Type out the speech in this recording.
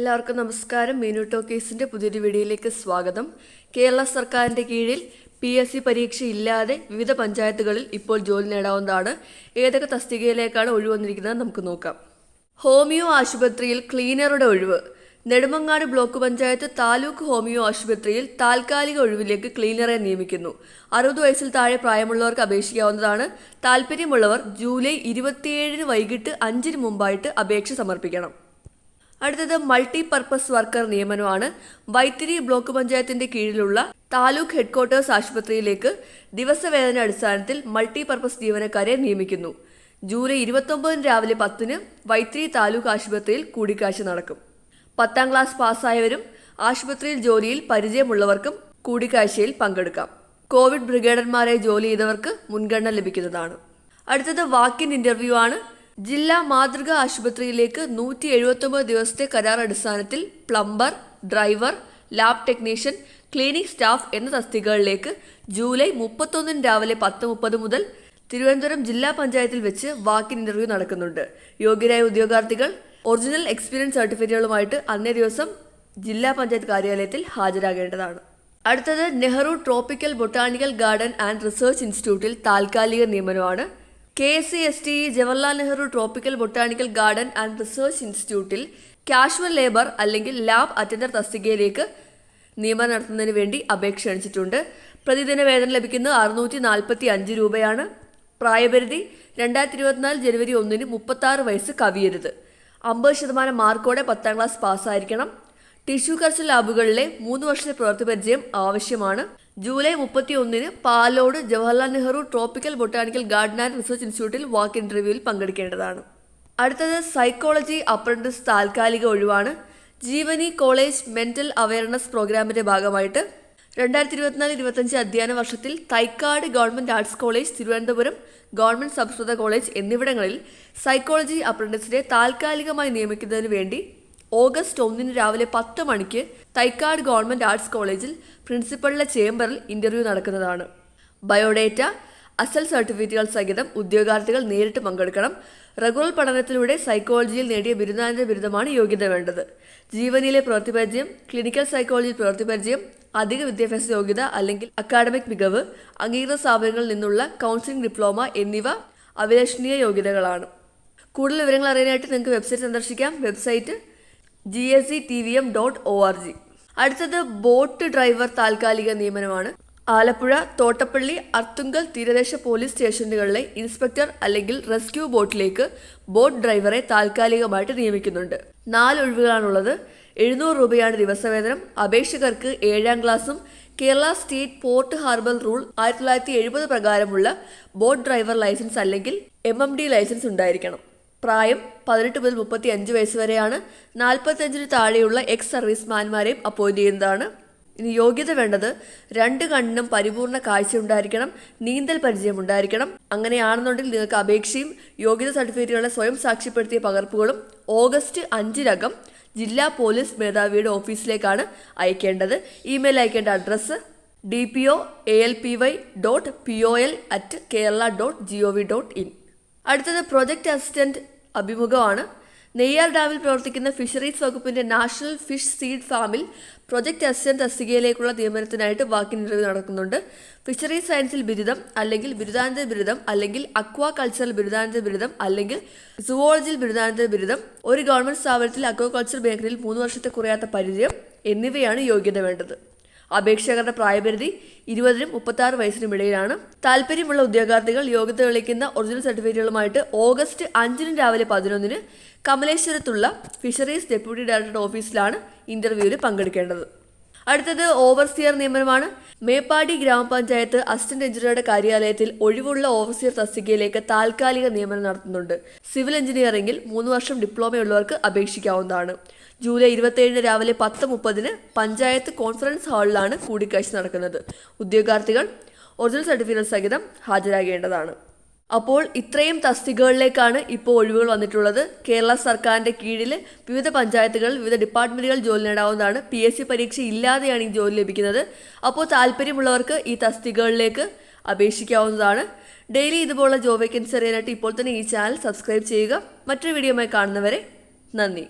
എല്ലാവർക്കും നമസ്കാരം. മീനു ടോക്കീസിന്റെ പുതിയൊരു വീഡിയോയിലേക്ക് സ്വാഗതം. കേരള സർക്കാരിന്റെ കീഴിൽ പി എസ് സി പരീക്ഷ ഇല്ലാതെ വിവിധ പഞ്ചായത്തുകളിൽ ഇപ്പോൾ ജോലി നേടാവുന്നതാണ്. ഏതൊക്കെ തസ്തികയിലേക്കാണ് ഒഴിവ് വന്നിരിക്കുന്നത് നമുക്ക് നോക്കാം. ഹോമിയോ ആശുപത്രിയിൽ ക്ലീനറുടെ ഒഴിവ്. നെടുമങ്ങാട് ബ്ലോക്ക് പഞ്ചായത്ത് താലൂക്ക് ഹോമിയോ ആശുപത്രിയിൽ താൽക്കാലിക ഒഴിവിലേക്ക് ക്ലീനറെ നിയമിക്കുന്നു. അറുപത് വയസ്സിൽ താഴെ പ്രായമുള്ളവർക്ക് അപേക്ഷിക്കാവുന്നതാണ്. താല്പര്യമുള്ളവർ ജൂലൈ ഇരുപത്തിയേഴിന് വൈകിട്ട് അഞ്ചിന് മുമ്പായിട്ട് അപേക്ഷ സമർപ്പിക്കണം. അടുത്തത് മൾട്ടി പർപ്പസ് വർക്കർ നിയമനമാണ്. വൈത്തിരി ബ്ലോക്ക് പഞ്ചായത്തിന്റെ കീഴിലുള്ള താലൂക്ക് ഹെഡ്ക്വാർട്ടേഴ്സ് ആശുപത്രിയിലേക്ക് ദിവസവേതന അടിസ്ഥാനത്തിൽ മൾട്ടി പർപ്പസ് ജീവനക്കാരെ നിയമിക്കുന്നു. ജൂലൈ ഇരുപത്തൊമ്പതിന് രാവിലെ പത്തിന് വൈത്തിരി താലൂക്ക് ആശുപത്രിയിൽ കൂടിക്കാഴ്ച നടക്കും. പത്താം ക്ലാസ് പാസ്സായവരും ആശുപത്രിയിൽ ജോലിയിൽ പരിചയമുള്ളവർക്കും കൂടിക്കാഴ്ചയിൽ പങ്കെടുക്കാം. കോവിഡ് ബ്രിഗേഡർമാരെ ജോലി ചെയ്തവർക്ക് മുൻഗണന ലഭിക്കുന്നതാണ്. അടുത്തത് വാക്കിൻ ഇന്റർവ്യൂ ആണ്. ജില്ലാ മാതൃകാ ആശുപത്രിയിലേക്ക് നൂറ്റി എഴുപത്തൊമ്പത് ദിവസത്തെ കരാർ അടിസ്ഥാനത്തിൽ plumber driver lab technician clinic staff എന്ന തസ്തികകളിലേക്ക് ജൂലൈ മുപ്പത്തൊന്നിന് രാവിലെ പത്ത് മുപ്പത് മുതൽ തിരുവനന്തപുരം ജില്ലാ പഞ്ചായത്തിൽ വെച്ച് വാക്കിൻ ഇന്റർവ്യൂ നടക്കുന്നുണ്ട്. യോഗ്യരായ ഉദ്യോഗാർത്ഥികൾ ഒറിജിനൽ എക്സ്പീരിയൻസ് സർട്ടിഫിക്കറ്റുകളുമായിട്ട് അന്നേ ദിവസം ജില്ലാ പഞ്ചായത്ത് കാര്യാലയത്തിൽ ഹാജരാകേണ്ടതാണ്. അടുത്തത് Nehru tropical botanical garden and research ഇൻസ്റ്റിറ്റ്യൂട്ടിൽ താൽക്കാലിക നിയമനമാണ്. K S C S T Jawaharlal Nehru tropical botanical garden and research ഇൻസ്റ്റിറ്റ്യൂട്ടിൽ കാഷ്വൽ ലേബർ അല്ലെങ്കിൽ ലാബ് അറ്റൻഡർ തസ്തികയിലേക്ക് നിയമനം നടത്തുന്നതിന് വേണ്ടി അപേക്ഷ ക്ഷണിച്ചിട്ടുണ്ട്. പ്രതിദിന വേതനം ലഭിക്കുന്നത് അറുന്നൂറ്റി നാൽപ്പത്തി അഞ്ച് രൂപയാണ് പ്രായപരിധി. രണ്ടായിരത്തി ഇരുപത്തിനാല് ജനുവരി ഒന്നിന് മുപ്പത്തി ആറ് വയസ്സ് കവിയരുത്. അമ്പത് ശതമാനം മാർക്കോടെ പത്താം ക്ലാസ് പാസ്സായിരിക്കണം. ടിഷ്യൂ കൾച്ചർ ലാബുകളിലെ മൂന്ന് വർഷത്തെ പ്രവൃത്തി പരിചയം ആവശ്യമാണ്. ജൂലൈ മുപ്പത്തി ഒന്നിന് Palode Jawaharlal Nehru tropical botanical garden and research ഇൻസ്റ്റിറ്റ്യൂട്ടിൽ വാക്ക് ഇന്റർവ്യൂവിൽ പങ്കെടുക്കേണ്ടതാണ്. അടുത്തത് സൈക്കോളജി അപ്രന്റീസ് താൽക്കാലിക ഒഴിവാണ്. ജീവനി കോളേജ് മെന്റൽ അവയർനെസ് പ്രോഗ്രാമിന്റെ ഭാഗമായിട്ട് രണ്ടായിരത്തി ഇരുപത്തിനാല് ഇരുപത്തഞ്ച് അധ്യയന വർഷത്തിൽ Thycaud government arts college Thiruvananthapuram government സംസ്കൃത കോളേജ് എന്നിവിടങ്ങളിൽ സൈക്കോളജി അപ്രന്റീസിനെ താൽക്കാലികമായി നിയമിക്കുന്നതിന് വേണ്ടി ഓഗസ്റ്റ് ഒന്നിന് രാവിലെ പത്ത് മണിക്ക് തൈക്കാട് ഗവൺമെന്റ് ആർട്സ് കോളേജിൽ പ്രിൻസിപ്പളിലെ ചേംബറിൽ ഇന്റർവ്യൂ നടക്കുന്നതാണ്. ബയോഡേറ്റ അസൽ സർട്ടിഫിക്കറ്റുകൾ സഹിതം ഉദ്യോഗാർത്ഥികൾ നേരിട്ട് പങ്കെടുക്കണം. റെഗുലർ പഠനത്തിലൂടെ സൈക്കോളജിയിൽ നേടിയ ബിരുദാനന്തര ബിരുദമാണ് യോഗ്യത വേണ്ടത്. ജീവനിലെ പ്രവൃത്തി പരിചയം ക്ലിനിക്കൽ സൈക്കോളജി പ്രവൃത്തി പരിചയം അധിക വിദ്യാഭ്യാസ യോഗ്യത അല്ലെങ്കിൽ അക്കാഡമിക് മികവ് അംഗീകൃത സ്ഥാപനങ്ങളിൽ നിന്നുള്ള കൗൺസിലിംഗ് ഡിപ്ലോമ എന്നിവ അഭിലഷണീയ യോഗ്യതകളാണ്. കൂടുതൽ വിവരങ്ങൾ അറിയാനായിട്ട് നിങ്ങൾക്ക് വെബ്സൈറ്റ് സന്ദർശിക്കാം. Website G S C T V M dot O R G അടുത്തത് ബോട്ട് ഡ്രൈവർ താൽക്കാലിക നിയമനമാണ്. ആലപ്പുഴ തോട്ടപ്പള്ളി അർത്തുങ്കൽ തീരദേശ പോലീസ് സ്റ്റേഷനുകളിലെ ഇൻസ്പെക്ടർ അല്ലെങ്കിൽ റെസ്ക്യൂ ബോട്ടിലേക്ക് ബോട്ട് ഡ്രൈവറെ താൽക്കാലികമായിട്ട് നിയമിക്കുന്നുണ്ട്. നാല് ഒഴിവുകളാണുള്ളത് എഴുന്നൂറ് രൂപയാണ് ദിവസവേതനം. അപേക്ഷകർക്ക് ഏഴാം ക്ലാസ്സും Kerala state port harbour rule ആയിരത്തി തൊള്ളായിരത്തി എഴുപത് പ്രകാരമുള്ള ബോട്ട് ഡ്രൈവർ ലൈസൻസ് അല്ലെങ്കിൽ എം എം ഡി ലൈസൻസ് ഉണ്ടായിരിക്കണം. പ്രായം പതിനെട്ട് മുതൽ മുപ്പത്തി അഞ്ച് വയസ്സ് വരെയാണ് നാൽപ്പത്തഞ്ചിന് താഴെയുള്ള എക്സ് സർവീസ്മാൻമാരെയും അപ്പോയിന്റ് ചെയ്യുന്നതാണ്. ഇനി യോഗ്യത വേണ്ടത് രണ്ട് കണ്ണിനും പരിപൂർണ കാഴ്ച ഉണ്ടായിരിക്കണം നീന്തൽ പരിചയം ഉണ്ടായിരിക്കണം. അങ്ങനെയാണെന്നുണ്ടെങ്കിൽ നിങ്ങൾക്ക് അപേക്ഷയും യോഗ്യത സർട്ടിഫിക്കറ്റുകളെ സ്വയം സാക്ഷ്യപ്പെടുത്തിയ പകർപ്പുകളും ഓഗസ്റ്റ് അഞ്ചിനകം ജില്ലാ പോലീസ് മേധാവിയുടെ ഓഫീസിലേക്കാണ് അയക്കേണ്ടത്. ഇമെയിൽ അയക്കേണ്ട address D P O A L P Y dot P O L at Kerala dot G O V dot in അടുത്തത് പ്രൊജക്ട് അസിസ്റ്റന്റ് അഭിമുഖമാണ്. നെയ്യാർ ഡാമിൽ പ്രവർത്തിക്കുന്ന ഫിഷറീസ് വകുപ്പിന്റെ നാഷണൽ ഫിഷ് സീഡ് ഫാമിൽ പ്രൊജക്ട് അസിസ്റ്റന്റ് തസ്തികയിലേക്കുള്ള നിയമനത്തിനായിട്ട് വാക്ക് ഇന്റർവ്യൂ നടക്കുന്നുണ്ട്. ഫിഷറീസ് സയൻസിൽ ബിരുദം അല്ലെങ്കിൽ ബിരുദാനന്തര ബിരുദം അല്ലെങ്കിൽ അക്വാ കൾച്ചറൽ ബിരുദാനന്തര ബിരുദം അല്ലെങ്കിൽ സുവോളജിയിൽ ബിരുദാനന്തര ബിരുദം ഒരു ഗവൺമെന്റ് സ്ഥാപനത്തിൽ അക്വാ കൾച്ചർ മേഖലയിൽ മൂന്ന് വർഷത്തെ കുറയാത്ത പരിചയം എന്നിവയാണ് യോഗ്യത വേണ്ടത്. അപേക്ഷകരുടെ പ്രായപരിധി ഇരുപതിനും മുപ്പത്തി ആറ് വയസ്സിനും ഇടയിലാണ്. താല്പര്യമുള്ള ഉദ്യോഗാർത്ഥികൾ യോഗ്യത തെളിയിക്കുന്ന ഒറിജിനൽ സർട്ടിഫിക്കറ്റുകളുമായിട്ട് ഓഗസ്റ്റ് അഞ്ചിനും രാവിലെ പതിനൊന്നിന് കമലേശ്വരത്തുള്ള ഫിഷറീസ് ഡെപ്യൂട്ടി ഡയറക്ടറുടെ ഓഫീസിലാണ് ഇന്റർവ്യൂവിൽ പങ്കെടുക്കേണ്ടത്. അടുത്തത് ഓവർസിയർ നിയമനമാണ്. മേപ്പാടി ഗ്രാമപഞ്ചായത്ത് അസിസ്റ്റന്റ് എഞ്ചിനീയറുടെ കാര്യാലയത്തിൽ ഒഴിവുള്ള ഓവർസിയർ തസ്തികയിലേക്ക് താൽക്കാലിക നിയമനം നടത്തുന്നുണ്ട്. സിവിൽ എഞ്ചിനീയറിംഗിൽ മൂന്ന് വർഷം ഡിപ്ലോമയുള്ളവർക്ക് അപേക്ഷിക്കാവുന്നതാണ്. ജൂലൈ ഇരുപത്തിയേഴിന് രാവിലെ പത്ത് മുപ്പതിന് പഞ്ചായത്ത് കോൺഫറൻസ് ഹാളിലാണ് കൂടിക്കാഴ്ച നടക്കുന്നത്. ഉദ്യോഗാർത്ഥികൾ ഒറിജിനൽ സർട്ടിഫിക്കറ്റ് സഹിതം ഹാജരാകേണ്ടതാണ്. അപ്പോൾ ഇത്രയും തസ്തികകളിലേക്കാണ് ഇപ്പോൾ ഒഴിവുകൾ വന്നിട്ടുള്ളത്. കേരള സർക്കാരിന്റെ കീഴിൽ വിവിധ പഞ്ചായത്തുകളിൽ വിവിധ ഡിപ്പാർട്ട്മെന്റുകൾ ജോലി നേടാവുന്നതാണ്. പി എസ് സി പരീക്ഷ ഇല്ലാതെയാണ് ഈ ജോലി ലഭിക്കുന്നത്. അപ്പോൾ താല്പര്യമുള്ളവർക്ക് ഈ തസ്തികകളിലേക്ക് അപേക്ഷിക്കാവുന്നതാണ്. ഡെയിലി ഇതുപോലുള്ള ജോബ് വേക്കൻസി അറിയാനായിട്ട് ഇപ്പോൾ തന്നെ ഈ ചാനൽ സബ്സ്ക്രൈബ് ചെയ്യുക. മറ്റൊരു വീഡിയോയുമായി കാണുന്നവരെ നന്ദി.